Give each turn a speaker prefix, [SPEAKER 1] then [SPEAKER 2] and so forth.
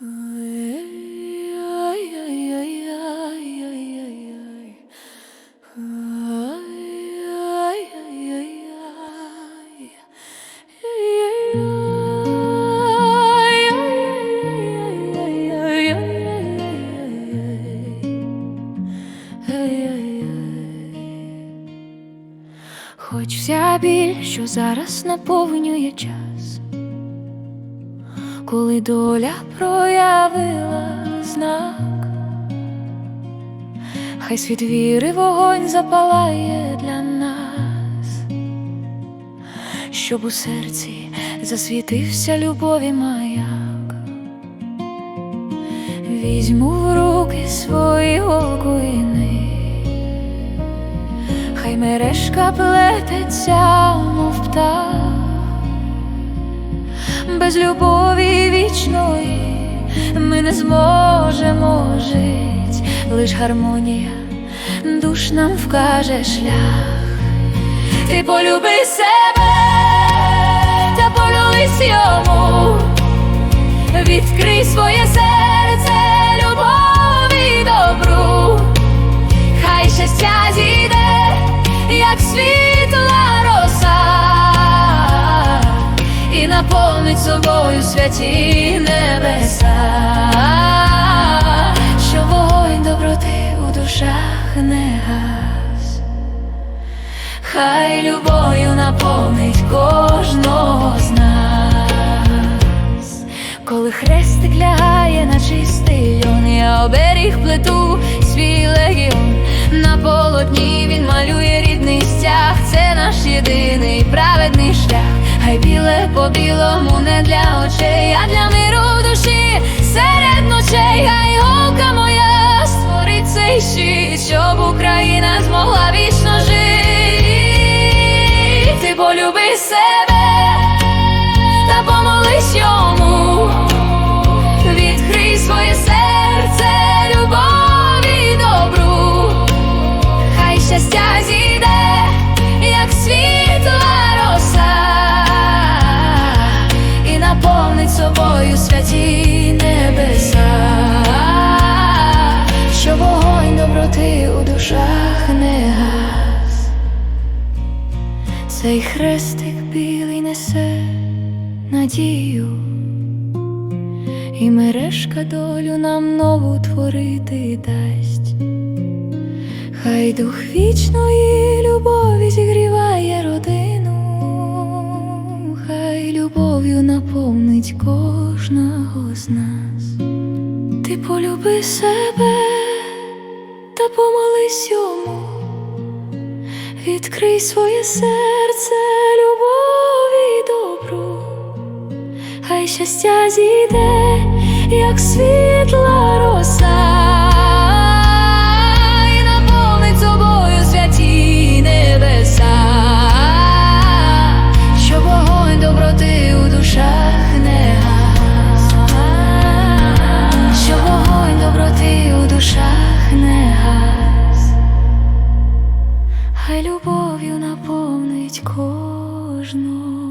[SPEAKER 1] Хоч вся біль, що зараз наповнює час, коли доля проявила знак, хай світ віри вогонь запалає для нас, щоб у серці засвітився любові маяк. Візьму в руки свої голкуїни, хай мережка плететься, мов птах, без любові вічної ми не зможемо жить, лиш гармонія душ нам вкаже шлях. Ти полюби себе та полюбись йому. Відкрий своє серце наповнить собою святі небеса, що вогонь доброти у душах не гас. Хай любов'ю наповнить кожного з нас, коли хрестик лягає на чистий льон, я оберіг плиту свій легіон. На полотні він малює рідний стяг, це наш єдиний праведний шлях. Біле по білому не для очей, а для миру душі серед ночей, хай голка моя створить цей щит, щоб Україна змогла вічно жити. Ти полюби себе Цей хрестик білий несе надію, і мережка долю нам нову творити дасть. Хай дух вічної любові зігріває родину, хай любов'ю наповнить кожного з нас. Ти полюби себе та помолись йому. Відкрий своє серце любові і добру, хай щастя зійде, як світла роса, любов'ю наповнить кожного